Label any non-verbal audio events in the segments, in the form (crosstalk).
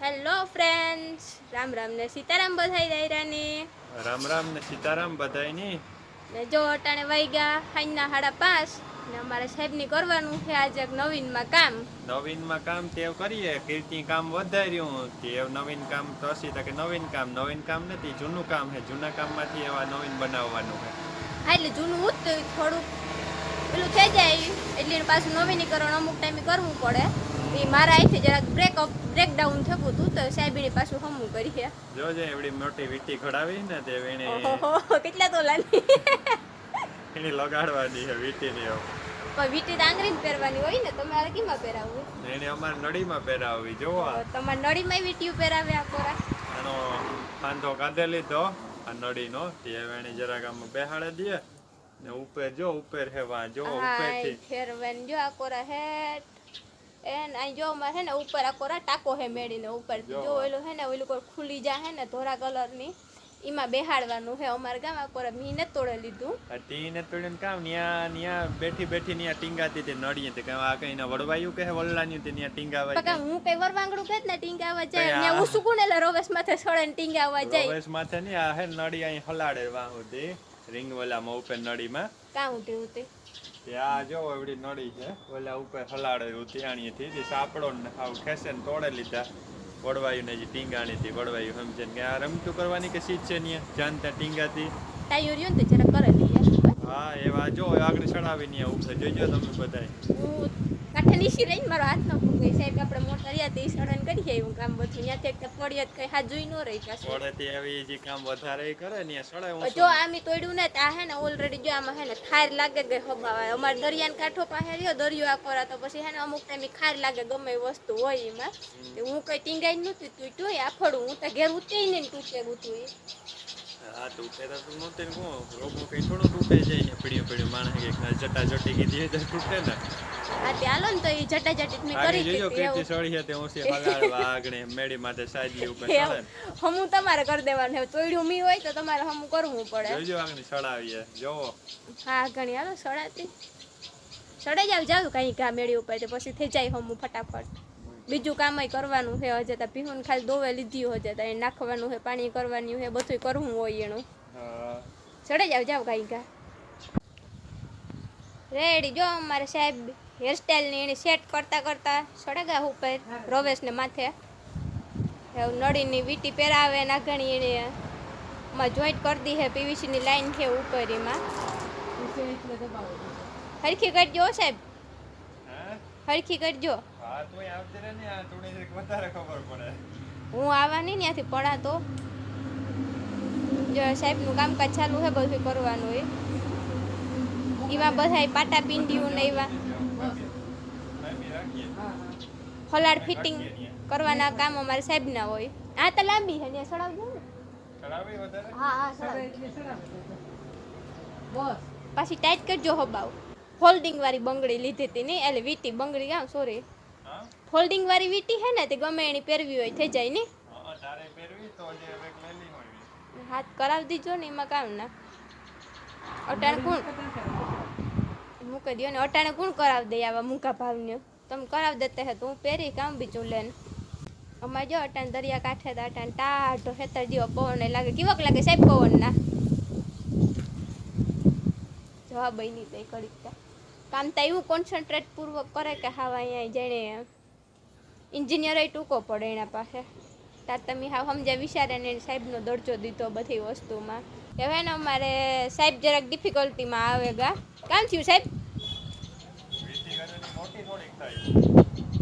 Hello friends Ram Ram ને સીતારામ બધાઈ દાયરાને રામ રામ ને સીતારામ બધાયની ને. જો અટાણે વાગ્યા હાઈના હાડા પાંચ ને અમારે સાહેબની કરવાનું છે આજે એક નવીનમાં કામ. નવીનમાં કામ તેવ કરીએ કીર્તિ કામ વધાર્યું તેવ નવીન કામ તો હશે કે નવીન કામ. નવીન કામ નથી જૂનું કામ છે. જૂના કામમાંથી એવા નવીન બનાવવાનું છે. હા એટલે જૂનું ઉત થોડુંક પેલું થઈ જાય એટલે પાછું નવીનીકરણ અમુક ટાઈમે કરવું પડે. એ મારા અહીંથી જરાક બ્રેકઅપ બ્રેકડાઉન થયું હતું તો સાહેબીને પાછું હમું કરીએ જોજે એવડી મોટી વીટી ખડાવી ને તે એને કેટલા તોલાની એની લગાડવાની છે વીટી ની પણ વીટી આંગળીને પહેરવાની હોય ને તમારે કેમાં પહેરાવવું? એને અમારે નળીમાં પહેરાવવી જોવો. આ. તો તમારે નળીમાં વીટી પહેરાવે આ કોરા આનો પાંદો કાંધે લીધો આ નળીનો તે હવે જરાક આમ બેહાડે દે. ને ઉપર જો ઉપર હે વા જો ઉપરથી ફેરવેન જો આ કોરા હેટ એન આ જો હે ને ઉપર આ કોરા ટાકો હે મેળીને ઉપર. જો. ઓલું હે ને ઓલું કોઈ ખુલી જા હે ને ધોરા કલરની એમાં બેહાડવાનું હે અમારે ગામ આ કોરા મી ને તોડે લીધું. આ ટીને તોડીને કામ? ન્યા ન્યા બેઠી બેઠી ન્યા ટીંગાતી તે નડીએ તે કાં આ કઈ ના વડવાયું કે વલ્લાની તે ન્યા ટીંગાવા પકા હું કઈ વરવાંગડું કહેત ને ટીંગાવા જાય કઈ ને આ- ઉસુકું ને રોવેસ માથે છોડે ને ટીંગાવા જાય. રોવેશ માથે ની આ હે નડી અહીં હલાડે વાહ સુધી રિંગ વલામાં ઉપર નડીમાં કાં ઉઠી ઉઠી તે આ જો એવડી નડી છે, ઓલા ઉપર હલાડે ઉતિયાણીથી જે સાપડો ને આવ ખેસે ને તોડે લીધા. વડવાયું ને જે ટીંગાણી થી વડવાયું સમજે ને આ રમતું કરવાની કે સીટ છે ને જાનતા ટીંગા થી ટાઈયો રહ્યો ને જરા કરે હા એવા જો આગળ ચડાવી ન્યા ઉપર જોજો તમે બધાય. હું કાંઠે નીસી રહીને મારો હાથ ન ફૂંકાય સાહેબ આપણે મોટર રહ્યા તે સડન કરી આવ્યું કામ બધું. ત્યાંથી એક પડિયાત કઈ હાથ જોઈ ન રહી પાછું તે આવી જે કામ વધારે કરે ને પણ ઊંચું. જો આમી તોડ્યું ને તા હે ને ઓલરેડી જો આમાં હે ને ખાર લાગે ગઈ હબાવા અમાર દરિયાન કાંઠો પાસે રહ્યો દરિયો આ કોરા તો પછી હે ને અમુક ટાઈમે ખાર લાગે ગમે વસ્તુ હોય એમાં. હું કઈ ટીંગાઈ નહોતી તૂટ્યું આ આફડું હું તો ઘેર ઉતરી ને તૂટે ગુતું હા તૂટે તો નહોતી હું રોગું કઈ થોડું તૂટે છે અહીંયા પીડ્યું પીડ્યું માણસ કે જટા જટી કીધી તો તૂટે ને. આ તે હાલો ને તો એ જટા જટી મેં કરી જોજો કીર્તિ સળી છે તે ઊંચી હગાડવા આગળ મેડી માથે સાજી ઉપર (laughs) હમું તમારે કરી દેવાનું હવે તોડ્યું મી હોય તો તમારે હમું કરવું પડે. જોજો આગળ સડાવીએ જોવો. હા ઘણી હાલો સડાતી સડાઈ જાવ જાવ કઈ કા મેળી ઉપર તો પછી થઈ જાય હમું ફટાફટ. બીજું કામય કરવાનું છે. હજે તા પીહુન ખાલી દોવે લીધી હજે તા એને નાખવાનું છે પાણી કરવાનું છે બધું કરવું હોય એનું. ચડે જાવ જાવ કઈ કા રેડી જો અમારે સાહેબ હેરસ્ટાઈલની એને સેટ કરતા કરતા સડગા ઉપર રોવેશને માથે. એવું નળીની વીટી પહેરાવે નાગણી એને માં જોઈન્ટ કરી દી છે પીવીસીની લાઈન છે ઉપર એમાં. હરખી કરજો સાહેબ. હા? હરખી કરજો. હા ને આવવાની ત્યાંથી પડા. તો જો સાહેબનું કામકાજ ચાલુ છે બધું કરવાનું હોય એમાં બધા પાટા પિંડિયું ને એવા ફલાડ ફિટિંગ કરવાના કામ અમારે સાહેબના હોય. આ તો લાંબી છે ત્યાં સડાવજો ને. હા હા પાછી ટાઈટ કરજો હબાવ. ફોલ્ડિંગ વાળી બંગડી લીધી હતી નહીં એટલે વીટી બંગડી આમ સોરી ફોલ્ડિંગ વાળી વીટી હે ને, તે ગમે એની પહેરવી હોય, થઈ જાય ને? હાથ કરાવી દીજો ને, એમાં કામ ના. અટાણે કોણ મૂકી દો ને, અટાણે કોણ કરાવી દે આવા મૂકા ભાવને. તમે કરાવી દેતા હે તો હું પહેરી કામ બીજું લેન અમારે જો અટાણે દરિયા કાંઠે તો અટાણે ટાઢો હેતર જેવો પવન લાગે. કેવોક લાગે સાહેબ પવન ના જવાબ નહીં તે કરી કામ તો એવું કોન્સન્ટ્રેટ પૂર્વક કરે કે હા અહીંયા જાણે ઇન્જિનિયર ટૂંકો પડે એના પાસે. તાતમી તમે હાવ સમજ્યા વિચારે ને સાહેબનો દરજ્જો દીધો બધી વસ્તુમાં. હવે ને અમારે સાહેબ જરાક ડિફિકલ્ટીમાં આવે ગા. કામ થયું સાહેબ?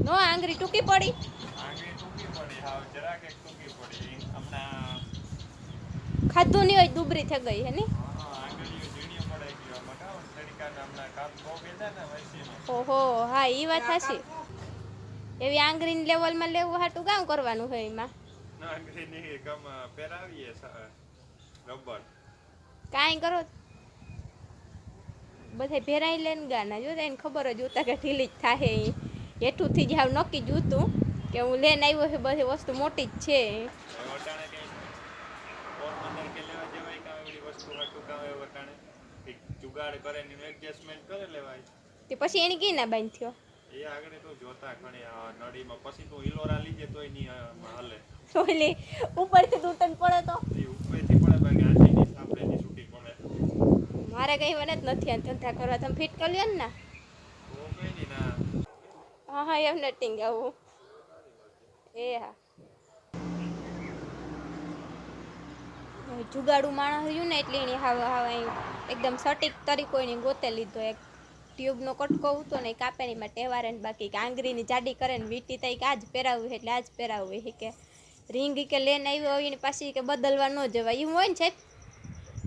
નો આંગળી ટૂંકી પડી. ખાધું નહીં હોય દુબરી થઈ ગઈ હે ને? હા, આંગળીઓ ઝીણીઓ પડે ગઈ આમાં કાં તડકાને હમણાં કાપ બહુ કીધા ને વૈસીને. ઓહો હા એ વાત હાચી. એવી આંગળીની લેવલમાં લેવું હાટું કામ કરવાનું હોય એમાં? આંગળીની ગમ પહેરાવીએ સ- રબર. કાંઈ કરો? બધે ભેરાઈ લે ને ગાના જો એને ખબર જ ઉતા કે ઢીલી જ થાહે ઈ. હેઠુંથી જ હાવ નક્કી જ ઉતું કે હું લઈને આવ્યો છે બધી વસ્તુ મોટી જ છે. હવે વટાણે કંઈ પોરબંદર કે લેવા જવાય કાં એવડી વસ્તુ હાટું કાં એ વટાણે કંઈક જુગાડ કરે ને એનું એડજસ્ટમેન્ટ કરી લેવાય. તે પછી એની કી ના બાંધ થયો એ આગળ તો જોતા ઘણી નળીમાં. પછી તો ઈલોરા લીધે તોય નહીં હાલે. ઓલી ઉપરથી તૂટન પડે તો? એ ઉપરથી પડે બાકી આંટીની સાંભળેથી છૂટી પડે. મારે કઈ મને જ નથી આ ધંધા કરવા. તમે ફિટ કરી લ્યો ને ના. તો કઈ નહીં ના. હા હા એમ નટિંગ આવું. એ હા. જુગાડું માણસ રહ્યું ને એટલે એની હાવ હાવ એકદમ સટીક તરીકો એની ગોતે લીધો એક. ટ્યુબનો કટકો હતો ને એ કાપે ને એમાં ટેવારે ને બાકી કે આંગળીની જાડી કરે ને વીટી તઈ કે આજ પહેરાવવું એટલે આજ પહેરાવવું હોય કે રિંગ કે લઈને આવ્યો હોય ને પાછી કે બદલવા ન જવાય. એવું હોય ને સાહેબ?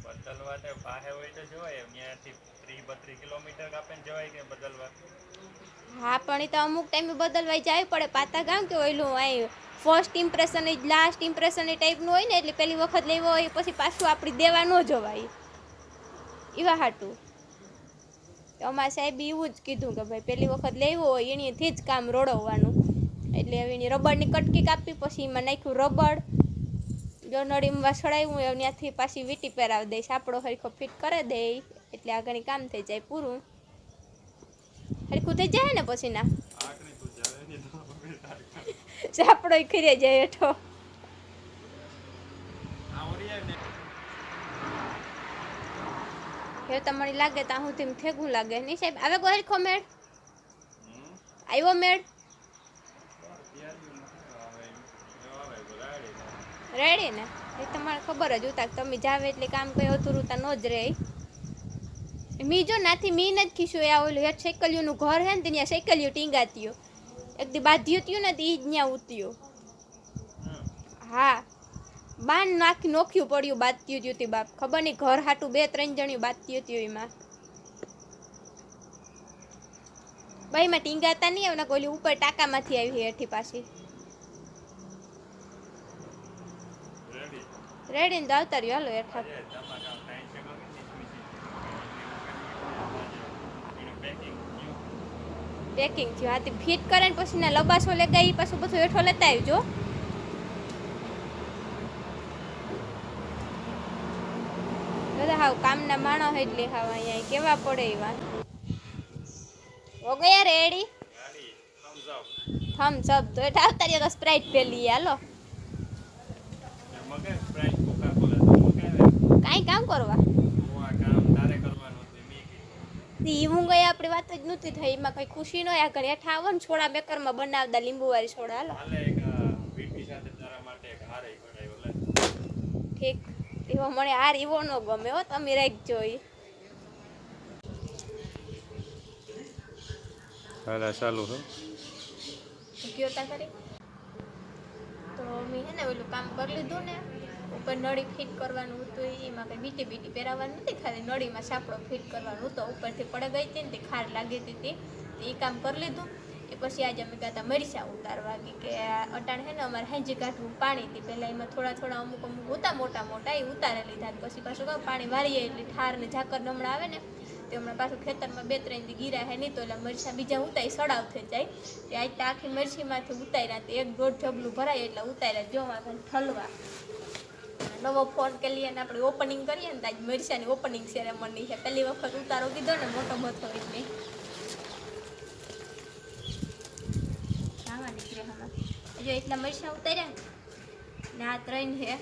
બદલવા તો પાહે હોય તો જોવાય. અહીંયાથી ત્રીસ બત્રીસ કિલોમીટર કાપે ને જવાય કે બદલવા? હા પણ એ તો અમુક ટાઈમે બદલવાય જાય પડે. પાતા ગામ કે ઓયલું અહીં ફર્સ્ટ ઇમ્પ્રેશન જ લાસ્ટ ઇમ્પ્રેશન એ ટાઈપનું હોય ને એટલે પહેલી વખત લેવો હોય પછી પાછું આપણી દેવા ન જવાય. એવા હાટું અમારા સાહેબે એવું જ કીધું કે ભાઈ પેલી વખત લેવો હોય, એનીથી જ કામ રોડવવાનું. એટલે એની રબડની કટકી કાપી, પછી એમાં નાખ્યું રબડ. જો નળીમાં સડાવ્યું હોય ત્યાંથી પાછી વીટી પહેરાવી દઈશ. આપણો હરખો ફિટ કરી દે, એટલે આગળ કામ થઈ જાય પૂરું. હરખું થઈ જાય ને પછી ના તો તો સાપડો ખીરે જાય હેઠો. ને તમને લાગે ત્યાં હું તેમ થેગું લાગે. નહીં સાહેબ, આવે કોઈ હરખો મેળ? આવ્યો મેળ? રેડી ને? એ તમારે ખબર જ ઉતા કે તમે જાવે એટલે કામ કઈ અધૂરું તા ન જ રહે. મી જો નાથી મી નથી ખીશું આ ઓલું હેઠ સાયકલિયુંનું ઘર હે ને ત્યાં સાયકલિયું ટીંગાત્યું. એક દી બાંધ્યું ત્યું ને તે જ ત્યાં ઉત્યું. હા. બાન નાખી નોખ્યું પડ્યું બાંધ્યું ત્યું તી બાપ. ખબર નહીં, ઘર હાટું બે ત્રણ જણી બાંધ્યું ત્યું એમાં. ભાઈ માં ટીંગાતા નહીં આવના કોલી ઉપર ટાકામાંથી આવી હેઠી પાછી. રેડી ને આવતા રહ્યો, હાલો, હેઠા. પેકિંગ થયું. હાથી ફિટ કરે ને પછી ના લબાસો લગાવી પાછું બધું હેઠો લેતા આવજો. બધા હાવ કામના માણસ એટલે હાવ અહીંયા કેવા પડે એવા હો ગયા રેડી? થમ્સ અપ તો એટલે આવતા રહ્યો તો સ્પ્રાઇટ પેલી હાલો. કાંઈ કામ કરવા? હું ગઈ આપણી વાત જ નહોતી થઈ એમાં કઈ ખુશી નો આ ઘરે ને છોડા બેકરમાં બનાવતા લીંબુવાળી છોડા હાલો. ઠીક. એવો મને હાર એવો ન ગમે હો તમે રાખજો ઈ હાલા ચાલુ હો. ગયો તા કરી. તો મેં હે ને ઓલું કામ કરી લીધું ને ઉપર નળી ફિટ કરવાનું હતું એમાં કંઈ બીટી બીટી પહેરાવવાનું નથી ખાલી નળીમાં સાપડો ફિટ કરવાનું હતો ઉપરથી પડે ગઈ હતી ને તે ખાર લાગી હતી તે એ કામ કરી લીધું. પછી આજે અમે કહેતા મરચાં ઉતારવા કે અટાણ હે ને અમારે હેંજી કાઢવું પાણી હતી. પહેલાં એમાં થોડા થોડા અમુક અમુક હતા, મોટા મોટા, એ ઉતારે લીધા પછી પાછું કહું પાણી વારીએ એટલે ઠાર ને ઝાકર હમણાં આવે ને, તે હમણાં પાછું ખેતરમાં બે ત્રણ દી ગીરા હે નહીં તો એટલે મરચાં બીજા ઉતારી સડાવ થઈ જાય. તે આજ તો આખી મરચીમાંથી ઉતાર્યા તે એક દોઢ ઢગલું ભરાય એટલે ઉતાર્યા. જોવા ઠલવા. નવો ફોન કે લઈએ ને આપણે ઓપનિંગ કરીએ ને તો આજ મરચાની ઓપનિંગ સેરેમની છે. પહેલી વખત ઉતારો કીધો ને, મોટો મોટો એટલે આમાં જો એટલા મરચાં ઉતાર્યા ને આ ત્રણ છે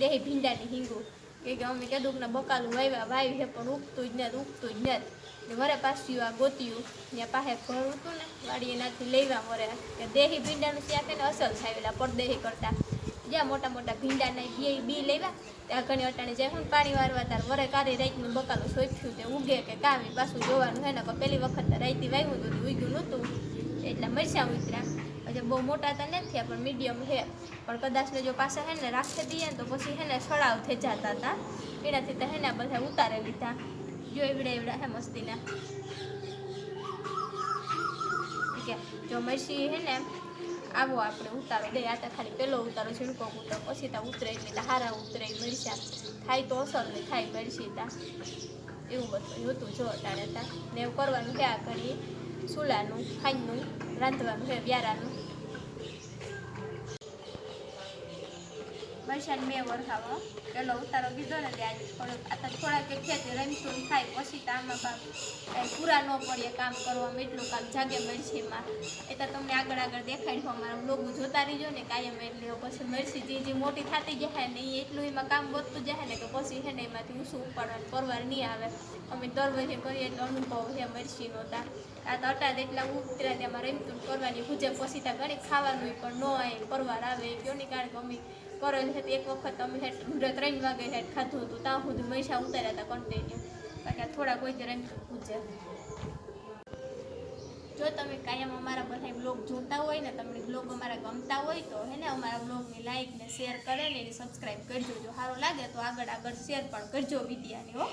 દેહી ભીંડાની હિંગુ. કે કે અમે કીધું કે બકાલું વાવ્યા વાવ્યું છે, પણ ઉગતું જ નથી ઉગતું જ નથી ને વરે પાછું આ ગોત્યું ત્યાં પાસે ઘર હતું ને વાડી એનાથી લેવા મરે. કે દેહી ભીંડાનું શાક એને અસલ થાવેલા પરદેહી કરતા. જ્યાં મોટા મોટા ભીંડાના બે બી લેવા, ત્યાં ઘણી અટાણે જાય હું પાણી વારવા, તાર વરે કારી રાઈતનું બકાલું સોચ્યું તે ઉગે કે કાવી, પાછું જોવાનું હે ને, પણ પેલી વખત રાઈતી વાવ્યું હતું ઉગ્યું નહોતું. એટલા મરચાં ઉતર્યા. પછી બહુ મોટા તો નથી થયા, પણ મીડિયમ છે. પણ કદાચ ને જો પાસે હે ને રાખી દઈએ ને તો પછી હે ને સળાવ થઈ જતા હતા. એનાથી તો હે ને બધા ઉતારી લીધા. જો એવડા એવડા હે મસ્તીના. ઠીક જો મરસી હે ને આવો આપણે ઉતારો દઈએ. આ તો ખાલી પહેલો ઉતારો, ઝીણકો ઉતારો, પછી તા ઉતરે એટલે હારા ઉતરે મરચા. થાય તો અસર નહીં, થાય મરસી તા. એવું બધું હતું જો અટાણે તા. ને એવું કરવાનું ક્યાં ઘડી. સુલાનું, ખાંડનું, રાંધવાનું છે, વ્યારાનું. મરસાન મેં વરસાવો પેલો ઉતારો કીધો ને ત્યાં થોડુંક આ તો થોડાક ખેતી રમીશું થાય. પછી તો આમાં કામ પૂરા ન પડીએ કામ કરવામાં એટલું કામ જાગે મરસીમાં એ તો તમને આગળ આગળ દેખાય છે અમારા લોકો જોતા રહીજો ને, કાયમ એટલે પછી મરસી જે જે મોટી થતી જાય ને, એ એટલું એમાં કામ વધતું જાય ને કે પછી છે ને એમાંથી ઊંચું ઉપાડવાનું પરવાર નહીં આવે. અમે દર વર્ષે કરીએ એટલે અનુભવ છે મરસીનો તા. આ તો અટાદ એટલા ઉતર્યા ત્યાં રમતું કરવાની પૂજે પછી ત્યાં ઘણી ખાવાનું પણ ન આવે, પરવાર આવે. કયો નહીં કારણ કે અમે કરેલ છે એક વખત અમે હેઠ ત્રણ વાગે હેઠ ખાધું હતું, ત્યાં સુધી મૈસા ઉતાર્યા હતા કન્ટિન્યુ કારણ કે થોડા કોઈ રમતું પૂછે જો તમે કાયમ અમારા બધા બ્લોગ જોતા હોય ને, તમને બ્લોગ અમારા ગમતા હોય તો હે ને, અમારા બ્લોગને લાઈક ને શેર કરે ને સબસ્ક્રાઈબ કરજો. જો સારો લાગે તો આગળ આગળ શેર પણ કરજો વિદ્યાને, હો.